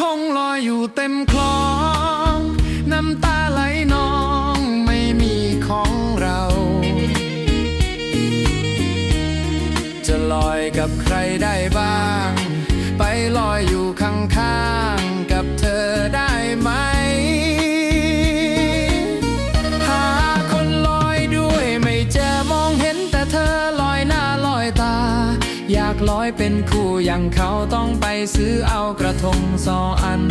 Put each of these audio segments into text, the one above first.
ทงลอยอยู่เต็มคลอง น้ำตาไหลนองไม่มีของเรา จะลอยกับใครได้บ้างากลอยเป็นคู่อย่างเขาต้องไปซื้อเอากระทงสองอัน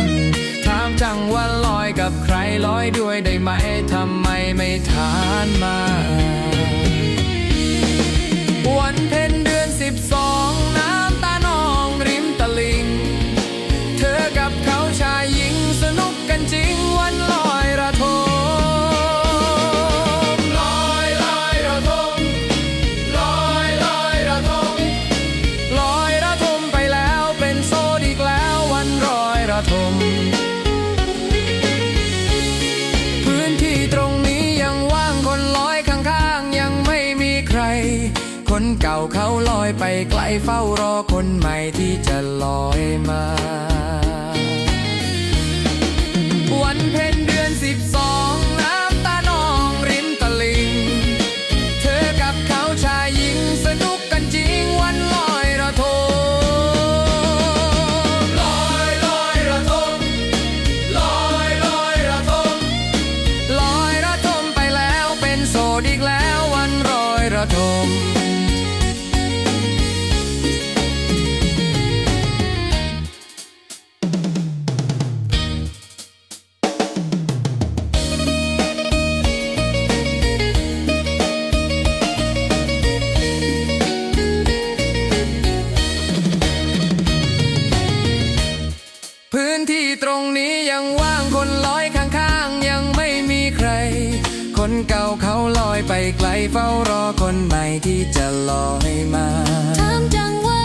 ถามจังว่าลอยกับใครลอยด้วยได้ไหมทำไมไม่ทานมา คนเก่าเขาลอยไปไกลเฝ้ารอคนใหม่ที่จะลอยมา พื้นที่ตรงนี้ยังว่างคนลอยข้างๆ ยังไม่มีใคร คนเก่าเขาลอยไปไกลเฝ้ารอคนใหม่ที่จะลอยมาถามจังว่า